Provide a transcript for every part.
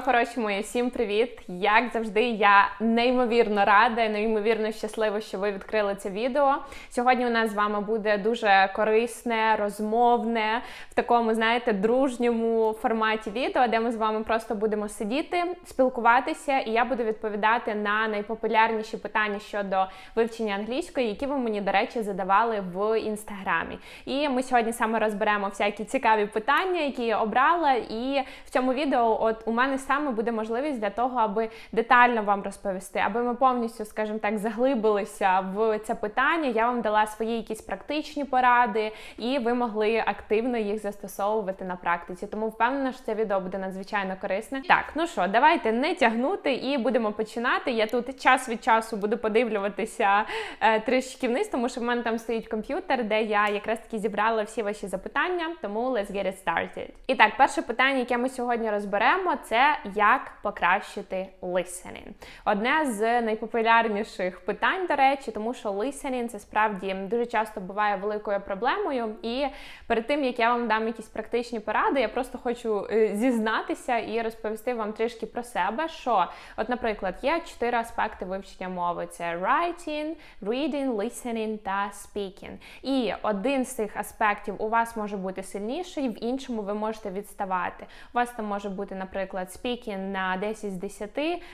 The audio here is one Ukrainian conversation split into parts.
Хороші мої, всім привіт! Як завжди, я неймовірно рада, неймовірно щаслива, що ви відкрили це відео. Сьогодні у нас з вами буде дуже корисне, розмовне, в такому, знаєте, дружньому форматі відео, де ми з вами просто будемо сидіти, спілкуватися, і я буду відповідати на найпопулярніші питання щодо вивчення англійської, які ви мені, до речі, задавали в інстаграмі. І ми сьогодні саме розберемо всякі цікаві питання, які я обрала. І в цьому відео, от у мене саме буде можливість для того, аби детально вам розповісти, аби ми повністю, скажімо так, заглибилися в це питання. Я вам дала свої якісь практичні поради, і ви могли активно їх застосовувати на практиці. Тому впевнена, що це відео буде надзвичайно корисне. Так, ну що, давайте не тягнути і будемо починати. Я тут час від часу буду подивлюватися е, трішки вниз, тому що в мене там стоїть комп'ютер, де я якраз таки зібрала всі ваші запитання. Тому let's get it started. І так, перше питання, яке ми сьогодні розберемо, це як покращити listening. Одне з найпопулярніших питань, до речі, тому що listening це справді дуже часто буває великою проблемою. І перед тим як я вам дам якісь практичні поради, я просто хочу е, зізнатися і розповісти вам трішки про себе. Що, от, наприклад, є чотири аспекти вивчення мови: це writing, reading, listening та speaking. І один з цих аспектів у вас може бути сильніший, в іншому ви можете відставати. У вас там може бути, наприклад, speaking на 10 з 10,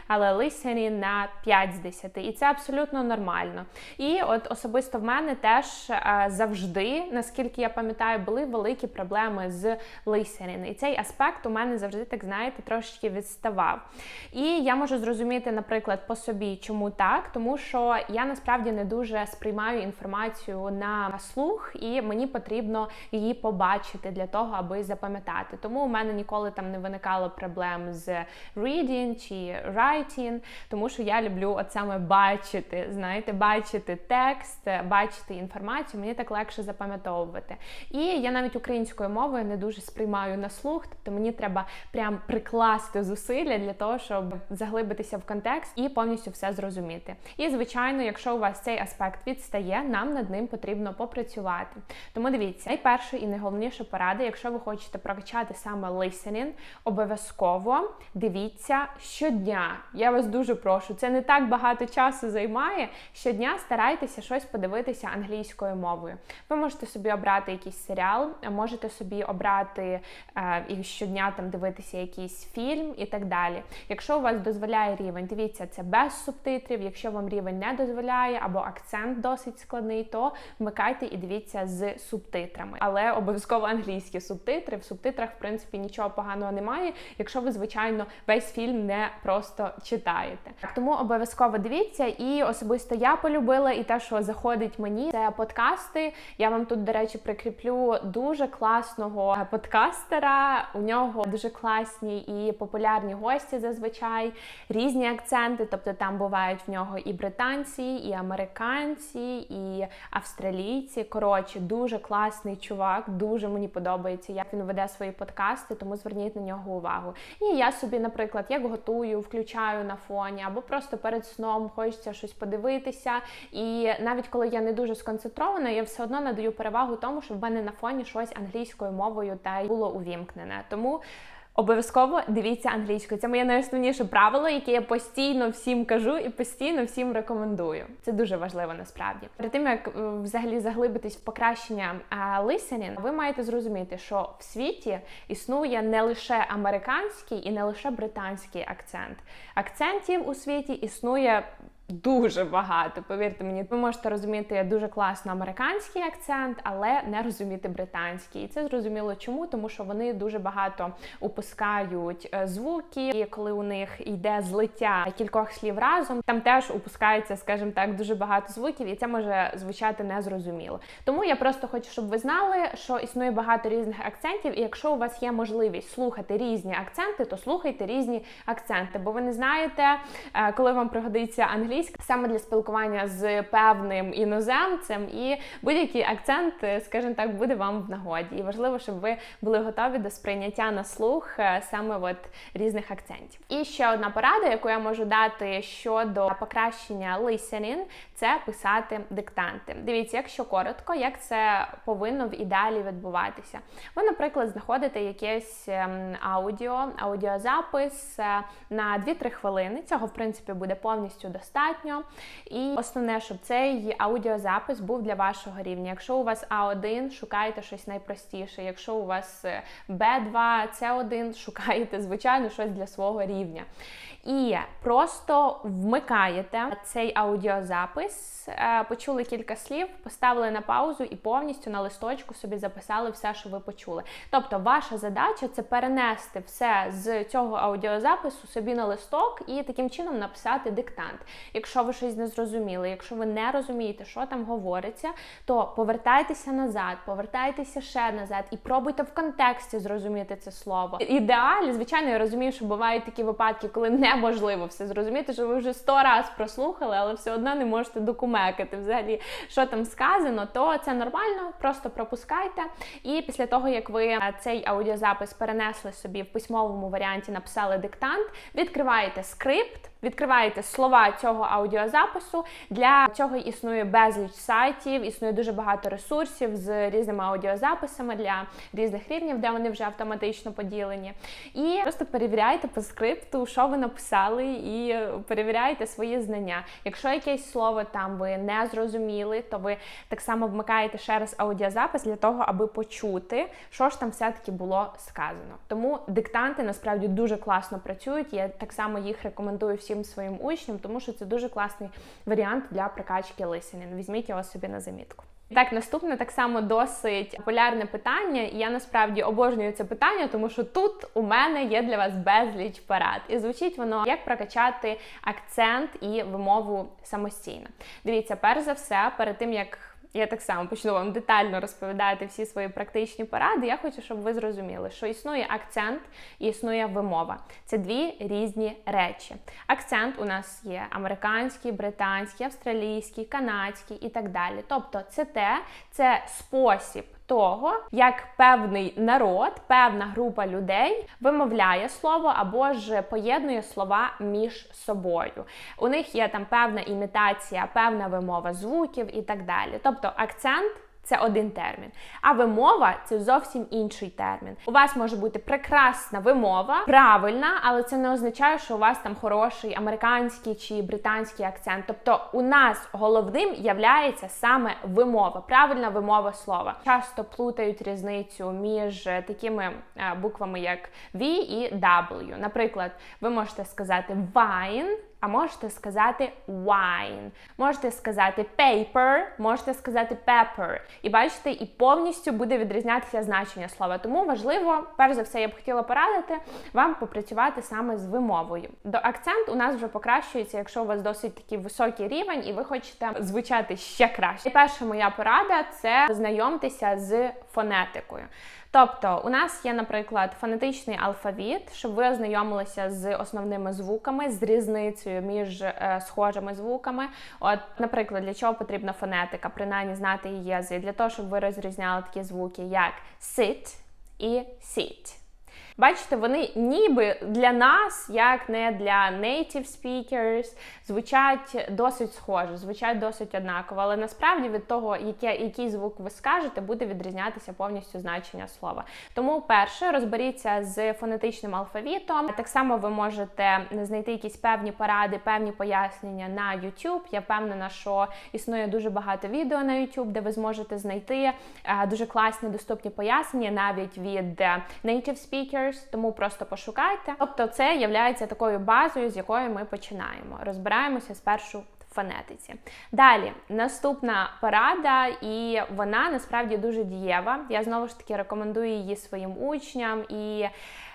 але listening на 5 з 10. І це абсолютно нормально. І от особисто в мене теж е, завжди, наскільки я пам'ятаю, були великі проблеми з listening. І цей аспект у мене завжди, так знаєте, трошечки відставав. І я можу зрозуміти, наприклад, по собі, чому так, тому що я насправді не дуже сприймаю інформацію на слух, і мені потрібно її побачити для того, аби запам'ятати. Тому у мене ніколи там не виникало проблем з reading чи writing, тому що я люблю от саме бачити, знаєте, бачити текст, бачити інформацію, мені так легше запам'ятовувати. І я навіть українською мовою не дуже сприймаю на слух, тобто мені треба прям прикласти зусилля для того, щоб заглибитися в контекст і повністю все зрозуміти. І, звичайно, якщо у вас цей аспект відстає, нам над ним потрібно попрацювати. Тому дивіться, найперше і найголовніша порада, якщо ви хочете прокачати саме listening, обов'язково дивіться щодня. Я вас дуже прошу. Це не так багато часу займає. Щодня старайтеся щось подивитися англійською мовою. Ви можете собі обрати якийсь серіал, можете собі обрати е, і щодня там дивитися якийсь фільм і так далі. Якщо у вас дозволяє рівень, дивіться це без субтитрів. Якщо вам рівень не дозволяє або акцент досить складний, то вмикайте і дивіться з субтитрами. Але обов'язково англійські субтитри. В субтитрах, в принципі, нічого поганого немає, якщо ви, звичайно, весь фільм не просто читаєте. Тому обов'язково дивіться, і особисто я полюбила і те, що заходить мені, це подкасти. Я вам тут, до речі, прикріплю дуже класного подкастера. У нього дуже класні і популярні гості зазвичай, різні акценти. Тобто там бувають в нього і британці, і американці, і австралійці. Коротше, дуже класний чувак, дуже мені подобається, як він веде свої подкасти, тому зверніть на нього увагу. І я собі, наприклад, як готую, включаю на фоні, або просто перед сном хочеться щось подивитися. І навіть коли я не дуже сконцентрована, я все одно надаю перевагу тому, щоб в мене на фоні щось англійською мовою та й було увімкнене. Тому. Обов'язково дивіться англійською. Це моє найосновніше правило, яке я постійно всім кажу і постійно всім рекомендую. Це дуже важливо насправді. Перед тим як е, взагалі заглибитись в покращення listening, ви маєте зрозуміти, що в світі існує не лише американський і не лише британський акцент. Акцентів у світі існує. Дуже багато, повірте мені, ви можете розуміти дуже класно американський акцент, але не розуміти британський. І це зрозуміло чому, тому що вони дуже багато упускають е, звуки, і коли у них йде злиття кількох слів разом, там теж упускається, скажімо так, дуже багато звуків, і це може звучати незрозуміло. Тому я просто хочу, щоб ви знали, що існує багато різних акцентів, і якщо у вас є можливість слухати різні акценти, то слухайте різні акценти, бо ви не знаєте, е, коли вам пригодиться англійський англійська саме для спілкування з певним іноземцем, і будь-який акцент, е, скажімо так, буде вам в нагоді. І важливо, щоб ви були готові до сприйняття на слух е, саме от різних акцентів. І ще одна порада, яку я можу дати щодо покращення listening, це писати диктанти. Дивіться, якщо коротко, як це повинно в ідеалі відбуватися. Ви, наприклад, знаходите якесь ем, аудіо, аудіозапис е, на 2-3 хвилини. Цього, в принципі, буде повністю достатньо. І основне, щоб цей аудіозапис був для вашого рівня. Якщо у вас А1, шукайте щось найпростіше. Якщо у вас Б2, С1, шукайте, звичайно, щось для свого рівня. І просто вмикаєте цей аудіозапис, е, почули кілька слів, поставили на паузу і повністю на листочку собі записали все, що ви почули. Тобто, ваша задача це перенести все з цього аудіозапису собі на листок і таким чином написати диктант. Якщо ви щось не зрозуміли, якщо ви не розумієте, що там говориться, то повертайтеся назад, повертайтеся ще назад і пробуйте в контексті зрозуміти це слово. Ідеалі, звичайно, я розумію, що бувають такі випадки, коли неможливо все зрозуміти, що ви вже сто раз прослухали, але все одно не можете докумекати взагалі, що там сказано, то це нормально, просто пропускайте. І після того, як ви цей аудіозапис перенесли собі в письмовому варіанті, написали диктант, відкриваєте скрипт. Відкриваєте слова цього аудіозапису. Для цього існує безліч сайтів, існує дуже багато ресурсів з різними аудіозаписами для різних рівнів, де вони вже автоматично поділені. І просто перевіряйте по скрипту, що ви написали, і перевіряйте свої знання. Якщо якесь слово там ви не зрозуміли, то ви так само вмикаєте ще раз аудіозапис для того, аби почути, що ж там все-таки було сказано. Тому диктанти насправді дуже класно працюють. Я так само їх рекомендую всім всім своїм учням, тому що це дуже класний варіант для прокачки listening. Візьміть його собі на замітку. Так, наступне так само досить популярне питання, і я насправді обожнюю це питання, тому що тут у мене є для вас безліч парад. І звучить воно як прокачати акцент і вимову самостійно. Дивіться, перш за все, перед тим як я так само почну вам детально розповідати всі свої практичні поради. Я хочу, щоб ви зрозуміли, що існує акцент і існує вимова. Це дві різні речі. Акцент у нас є американський, британський, австралійський, канадський і так далі. Тобто, це те, це спосіб того, як певний народ, певна група людей вимовляє слово або ж поєднує слова між собою. У них є там певна імітація, певна вимова звуків і так далі. Тобто акцент це один термін. А вимова це зовсім інший термін. У вас може бути прекрасна вимова, правильна, але це не означає, що у вас там хороший американський чи британський акцент. Тобто у нас головним являється саме вимова, правильна вимова слова. Часто плутають різницю між такими е, буквами, як V і W. Наприклад, ви можете сказати wine, а можете сказати wine, можете сказати paper, можете сказати pepper. І бачите, і повністю буде відрізнятися значення слова. Тому важливо, перш за все, я б хотіла порадити вам попрацювати саме з вимовою. До акцент у нас вже покращується, якщо у вас досить такий високий рівень, і ви хочете звучати ще краще. І перша моя порада це знайомтеся з фонетикою. Тобто, у нас є, наприклад, фонетичний алфавіт, щоб ви ознайомилися з основними звуками, з різницею між е, схожими звуками. От, наприклад, для чого потрібна фонетика, принаймні знати її язик, для того, щоб ви розрізняли такі звуки, як sit і sit. Бачите, вони ніби для нас, як не для native speakers, звучать досить схоже, звучать досить однаково. Але насправді від того, яке, який звук ви скажете, буде відрізнятися повністю значення слова. Тому, перше, розберіться з фонетичним алфавітом. Так само ви можете знайти якісь певні поради, певні пояснення на YouTube. Я впевнена, що існує дуже багато відео на YouTube, де ви зможете знайти е, дуже класні доступні пояснення навіть від е, native speakers тому просто пошукайте. Тобто, це є такою базою, з якої ми починаємо. Розбираємося спершу фонетиці. Далі, наступна порада, і вона насправді дуже дієва. Я знову ж таки рекомендую її своїм учням і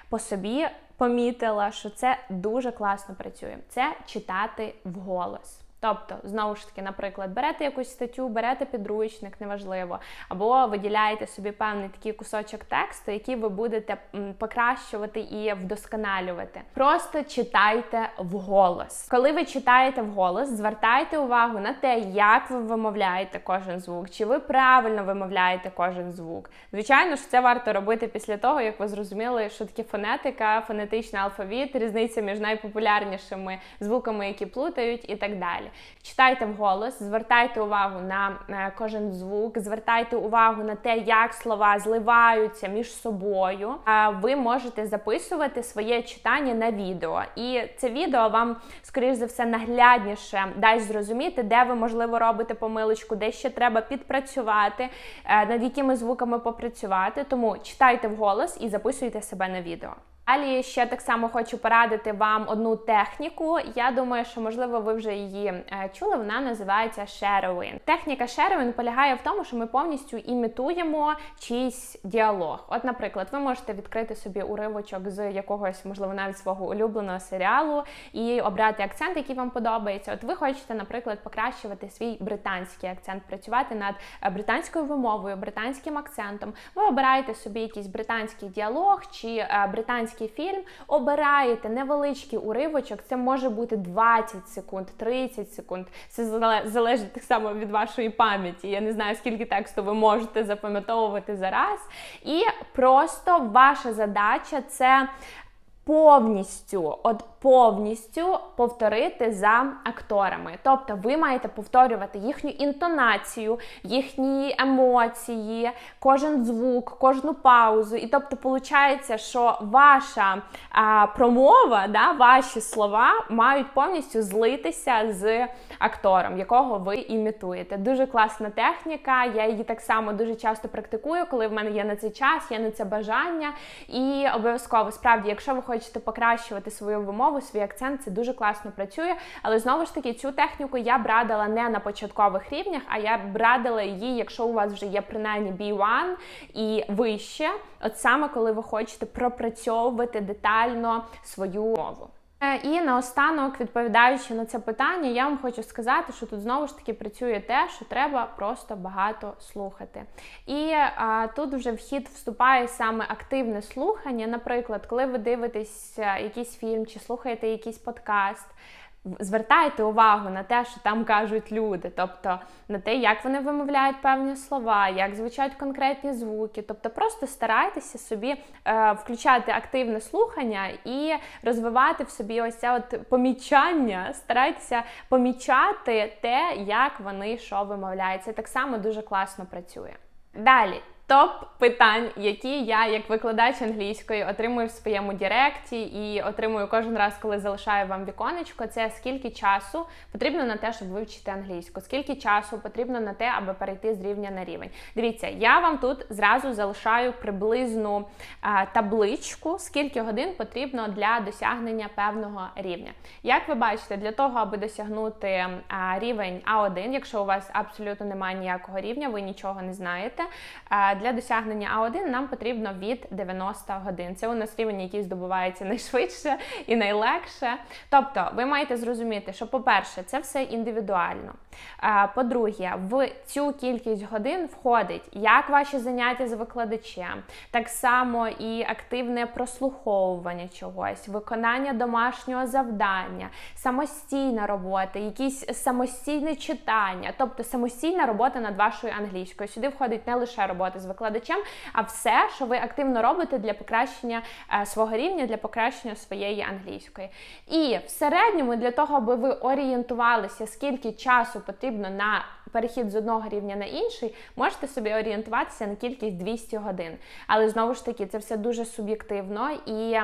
по собі помітила, що це дуже класно працює. Це читати вголос. Тобто, знову ж таки, наприклад, берете якусь статтю, берете підручник, неважливо, або виділяєте собі певний такий кусочок тексту, який ви будете покращувати і вдосконалювати. Просто читайте вголос. Коли ви читаєте вголос, звертайте увагу на те, як ви вимовляєте кожен звук, чи ви правильно вимовляєте кожен звук. Звичайно ж, це варто робити після того, як ви зрозуміли, що таке фонетика, фонетичний алфавіт, різниця між найпопулярнішими звуками, які плутають, і так далі. Читайте вголос, звертайте увагу на е, кожен звук, звертайте увагу на те, як слова зливаються між собою. Ви можете записувати своє читання на відео, і це відео вам, скоріш за все, наглядніше дасть зрозуміти, де ви можливо робите помилочку, де ще треба підпрацювати, е, над якими звуками попрацювати. Тому читайте вголос і записуйте себе на відео. Далі ще так само хочу порадити вам одну техніку. Я думаю, що можливо ви вже її е, чули. Вона називається shadowing. Техніка shadowing полягає в тому, що ми повністю імітуємо чийсь діалог. От, наприклад, ви можете відкрити собі уривочок з якогось, можливо, навіть свого улюбленого серіалу і обрати акцент, який вам подобається. От ви хочете, наприклад, покращувати свій британський акцент, працювати над е, британською вимовою, британським акцентом. Ви обираєте собі якийсь британський діалог чи е, британський український фільм, обираєте невеличкий уривочок, це може бути 20 секунд, 30 секунд. Це залежить так само від вашої пам'яті. Я не знаю, скільки тексту ви можете запам'ятовувати зараз. І просто ваша задача це повністю, от повністю повторити за акторами. Тобто ви маєте повторювати їхню інтонацію, їхні емоції, кожен звук, кожну паузу. І тобто, виходить, що ваша а, промова, да, ваші слова мають повністю злитися з актором, якого ви імітуєте. Дуже класна техніка. Я її так само дуже часто практикую, коли в мене є на це час, є на це бажання. І обов'язково справді, якщо ви хочете покращувати свою вимову, свій акцент, це дуже класно працює. Але знову ж таки, цю техніку я б радила не на початкових рівнях, а я б радила її, якщо у вас вже є принаймні B1 і вище, от саме коли ви хочете пропрацьовувати детально свою мову. Е, і наостанок, відповідаючи на це питання, я вам хочу сказати, що тут знову ж таки працює те, що треба просто багато слухати. І а, тут вже в хід вступає саме активне слухання. Наприклад, коли ви дивитесь е, якийсь фільм чи слухаєте якийсь подкаст звертайте увагу на те, що там кажуть люди, тобто на те, як вони вимовляють певні слова, як звучать конкретні звуки. Тобто просто старайтеся собі е, включати активне слухання і розвивати в собі ось це от помічання, старайтеся помічати те, як вони що вимовляють. Це так само дуже класно працює. Далі. Топ питань, які я, як викладач англійської, отримую в своєму Директі і отримую кожен раз, коли залишаю вам віконечко, це скільки часу потрібно на те, щоб вивчити англійську, скільки часу потрібно на те, аби перейти з рівня на рівень. Дивіться, я вам тут зразу залишаю приблизну а, табличку, скільки годин потрібно для досягнення певного рівня. Як ви бачите, для того, аби досягнути а, рівень А1, якщо у вас абсолютно немає ніякого рівня, ви нічого не знаєте. А, для досягнення А1 нам потрібно від 90 годин. Це у нас рівень, який здобувається найшвидше і найлегше. Тобто, ви маєте зрозуміти, що, по-перше, це все індивідуально. По-друге, в цю кількість годин входить як ваші заняття з викладачем, так само і активне прослуховування чогось, виконання домашнього завдання, самостійна робота, якісь самостійне читання, тобто самостійна робота над вашою англійською. Сюди входить не лише робота з з викладачем, а все, що ви активно робите для покращення е, свого рівня, для покращення своєї англійської. І в середньому, для того, аби ви орієнтувалися, скільки часу потрібно на перехід з одного рівня на інший, можете собі орієнтуватися на кількість 200 годин. Але знову ж таки, це все дуже суб'єктивно, і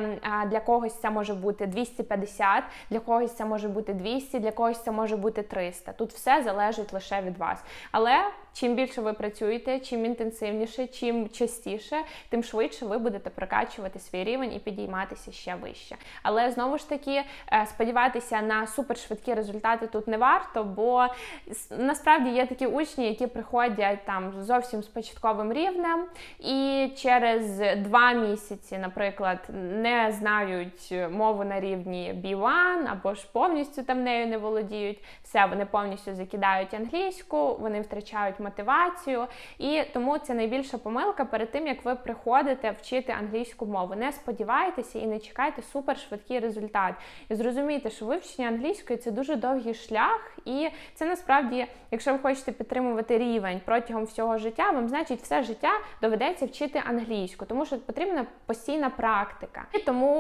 для когось це може бути 250, для когось це може бути 200, для когось це може бути 300. Тут все залежить лише від вас. Але чим більше ви працюєте, чим інтенсивніше, чим частіше, тим швидше ви будете прокачувати свій рівень і підійматися ще вище. Але знову ж таки е, сподіватися на супершвидкі результати тут не варто, бо насправді є такі учні, які приходять там зовсім з початковим рівнем, і через два місяці, наприклад, не знають мову на рівні B1, або ж повністю там нею не володіють. Все, вони повністю закидають англійську, вони втрачають мотивацію, і тому це найбільша помилка перед тим, як ви приходите вчити англійську мову. Не сподівайтеся і не чекайте супершвидкий результат. І зрозумійте, що вивчення англійської це дуже довгий шлях, і це насправді, якщо ви хочете підтримувати рівень протягом всього життя, вам значить все життя доведеться вчити англійську, тому що потрібна постійна практика. І тому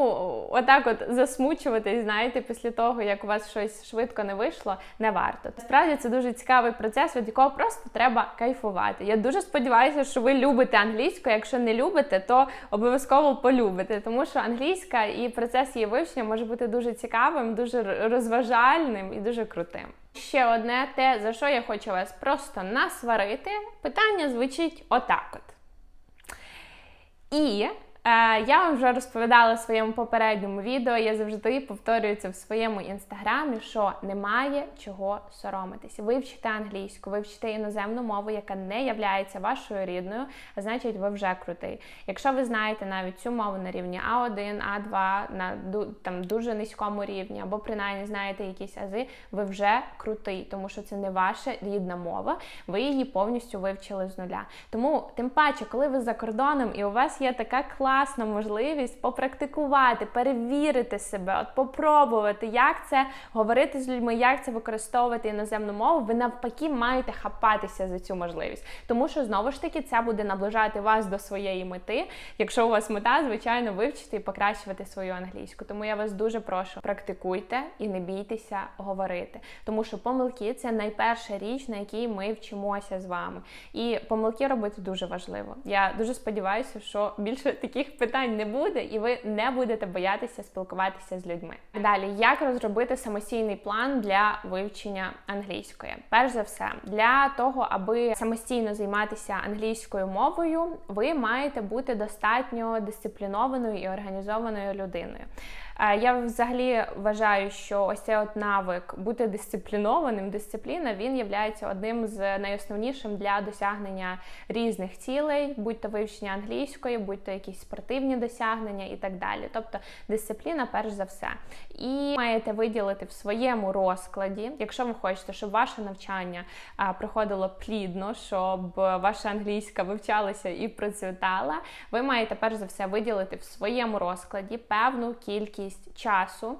отак, от засмучуватись, знаєте, після того як у вас щось швидко не вийшло, не варто. Насправді це дуже цікавий процес, від якого просто треба кайфувати. Я дуже сподіваюся, що ви любите англійську. Якщо не любите, то обов'язково полюбите, тому що англійська і процес її вивчення може бути дуже цікавим, дуже розважальним і дуже крутим. Ще одне те, за що я хочу вас просто насварити, питання звучить отак от. І я вам вже розповідала в своєму попередньому відео, я завжди повторюю це в своєму інстаграмі, що немає чого соромитися. Вивчите англійську, вивчите іноземну мову, яка не являється вашою рідною, а значить, ви вже крутий. Якщо ви знаєте навіть цю мову на рівні А1, А2, на там дуже низькому рівні, або принаймні знаєте якісь ази, ви вже крутий, тому що це не ваша рідна мова, ви її повністю вивчили з нуля. Тому, тим паче, коли ви за кордоном і у вас є така класна класна можливість попрактикувати, перевірити себе, от попробувати, як це говорити з людьми, як це використовувати іноземну мову. Ви навпаки маєте хапатися за цю можливість, тому що знову ж таки це буде наближати вас до своєї мети. Якщо у вас мета, звичайно, вивчити і покращувати свою англійську. Тому я вас дуже прошу, практикуйте і не бійтеся говорити, тому що помилки це найперша річ, на якій ми вчимося з вами. І помилки робити дуже важливо. Я дуже сподіваюся, що більше такі таких питань не буде, і ви не будете боятися спілкуватися з людьми. Далі, як розробити самостійний план для вивчення англійської? Перш за все, для того, аби самостійно займатися англійською мовою, ви маєте бути достатньо дисциплінованою і організованою людиною. Е, я взагалі вважаю, що ось цей от навик бути дисциплінованим, дисципліна він є одним з найосновнішим для досягнення різних цілей, будь то вивчення англійської, будь то якісь спортивні досягнення і так далі. Тобто дисципліна, перш за все. І маєте виділити в своєму розкладі, якщо ви хочете, щоб ваше навчання проходило плідно, щоб ваша англійська вивчалася і процвітала, ви маєте перш за все виділити в своєму розкладі певну кількість кількість часу.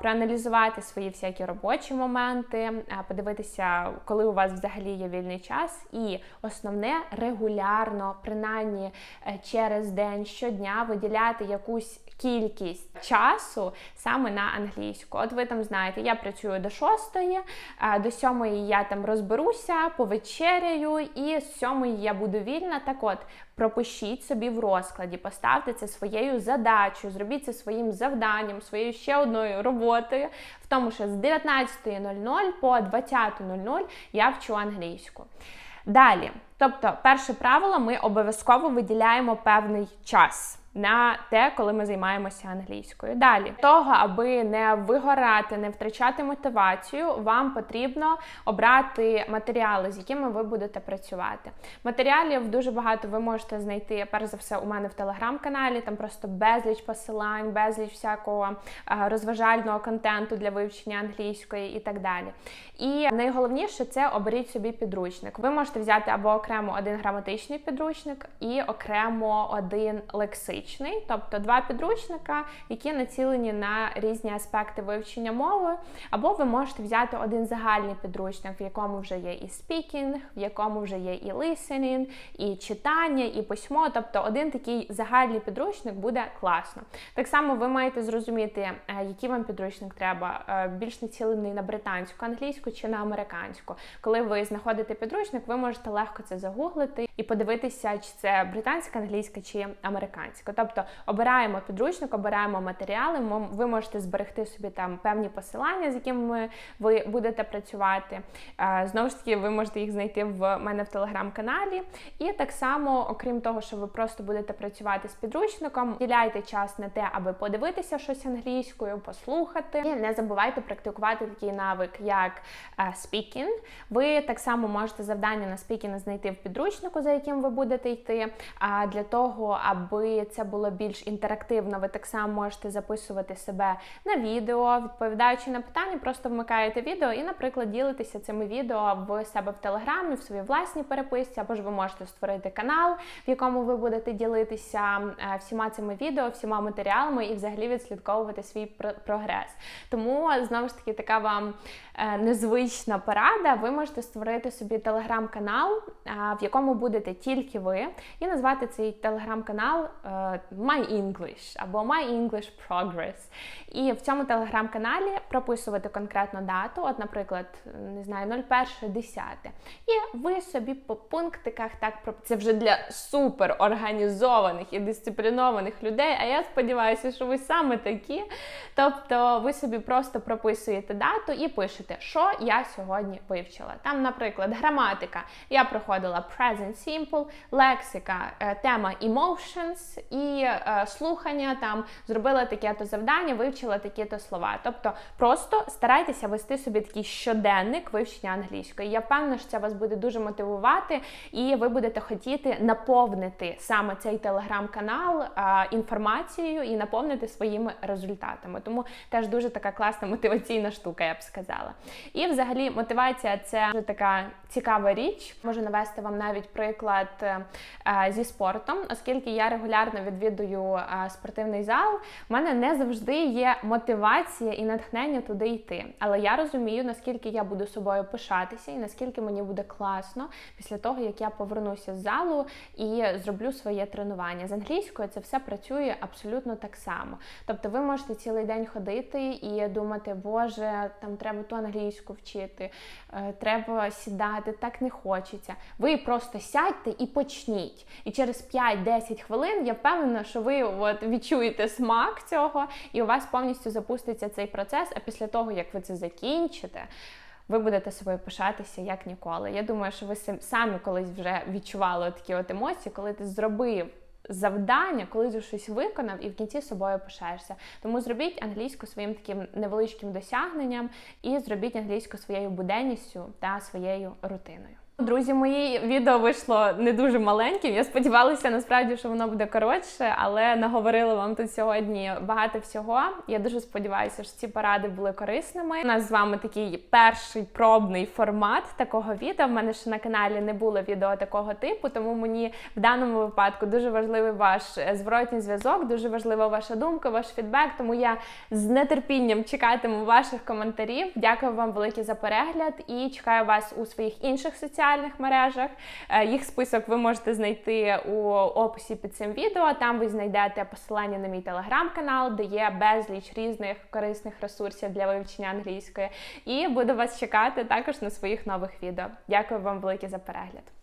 Проаналізувати свої всякі робочі моменти, подивитися, коли у вас взагалі є вільний час, і основне регулярно, принаймні е, через день щодня виділяти якусь кількість часу саме на англійську. От ви там знаєте, я працюю до шостої, до сьомої я там розберуся, повечеряю, і з сьомої я буду вільна. Так от, пропишіть собі в розкладі, поставте це своєю задачею, зробіть це своїм завданням, своєю ще одною роботою, в тому, що з 19.00 по 20.00 я вчу англійську. Далі, тобто, перше правило, ми обов'язково виділяємо певний час на те, коли ми займаємося англійською. Далі того, аби не вигорати, не втрачати мотивацію, вам потрібно обрати матеріали, з якими ви будете працювати. Матеріалів дуже багато ви можете знайти, перш за все, у мене в телеграм-каналі. Там просто безліч посилань, безліч всякого розважального контенту для вивчення англійської і так далі. І найголовніше це оберіть собі підручник. Ви можете взяти або окремо один граматичний підручник і окремо один лексичний тобто два підручника, які націлені на різні аспекти вивчення мови, або ви можете взяти один загальний підручник, в якому вже є і спікінг, в якому вже є і listening, і читання, і письмо. Тобто один такий загальний підручник буде класно. Так само ви маєте зрозуміти, е, який вам підручник треба, е, більш націлений на британську, англійську чи на американську. Коли ви знаходите підручник, ви можете легко це загуглити і подивитися, чи це британська англійська чи американська. Тобто обираємо підручник, обираємо матеріали. Ви можете зберегти собі там певні посилання, з якими ви будете працювати. Знову ж таки, ви можете їх знайти в мене в телеграм-каналі. І так само, окрім того, що ви просто будете працювати з підручником, діляйте час на те, аби подивитися щось англійською, послухати. І не забувайте практикувати такий навик, як speaking. Ви так само можете завдання на спікінг знайти в підручнику, за яким ви будете йти. А для того, аби це було більш інтерактивно, ви так само можете записувати себе на відео, відповідаючи на питання, просто вмикаєте відео і, наприклад, ділитеся цими відео в себе в телеграмі, в своїй власній переписці, або ж ви можете створити канал, в якому ви будете ділитися е, всіма цими відео, всіма матеріалами і взагалі відслідковувати свій прогрес. Тому знову ж таки така вам е, незвична порада. Ви можете створити собі телеграм-канал, в якому будете тільки ви, і назвати цей телеграм-канал е, My English або My English Progress. І в цьому телеграм-каналі прописувати конкретну дату, от, наприклад, не знаю, 01.10. І ви собі по пунктиках так це вже для супер організованих і дисциплінованих людей. А я сподіваюся, що ви саме такі. Тобто ви собі просто прописуєте дату і пишете, що я сьогодні вивчила. Там, наприклад, граматика. Я проходила present simple, лексика, е, тема emotions і е, слухання там зробила таке-то завдання, вивчила такі-то слова. Тобто просто старайтеся вести собі такий щоденник вивчення англійської. Я впевнена, що це вас буде дуже мотивувати, і ви будете хотіти наповнити саме цей телеграм-канал інформацією і наповнити своїми результатами. Тому теж дуже така класна мотиваційна штука, я б сказала. І взагалі мотивація це дуже така цікава річ. Можу навести вам навіть приклад е, зі спортом, оскільки я регулярно відвідую е, спортивний зал, в мене не завжди є мотивація і натхнення туди йти. Але я розумію, наскільки я буду собою пишатися, і наскільки мені буде класно після того, як я повернуся з залу і зроблю своє тренування. З англійською це все працює абсолютно так само. Тобто, ви можете цілий день ходити і думати, Боже, там треба ту англійську вчити, е, треба сідати, так не хочеться. Ви просто сядьте і почніть. І через 5-10 хвилин я впевнена, що ви от відчуєте смак цього, і у вас повністю запуститься цей процес. А після того, як ви це закінчите, ви будете собою пишатися як ніколи. Я думаю, що ви самі колись вже відчували такі от емоції, коли ти зробив. Завдання, коли ти щось виконав, і в кінці собою пишаєшся. Тому зробіть англійську своїм таким невеличким досягненням і зробіть англійську своєю буденністю та своєю рутиною. Друзі, моє відео вийшло не дуже маленьким. Я сподівалася насправді, що воно буде коротше, але наговорила вам тут сьогодні багато всього. Я дуже сподіваюся, що ці поради були корисними. У нас з вами такий перший пробний формат такого відео. В мене ще на каналі не було відео такого типу, тому мені в даному випадку дуже важливий ваш зворотній зв'язок, дуже важлива ваша думка, ваш фідбек. Тому я з нетерпінням чекатиму ваших коментарів. Дякую вам велике за перегляд і чекаю вас у своїх інших соціальних соціальних мережах. Е, їх список ви можете знайти у описі під цим відео. Там ви знайдете посилання на мій телеграм-канал, де є безліч різних корисних ресурсів для вивчення англійської. І буду вас чекати також на своїх нових відео. Дякую вам велике за перегляд.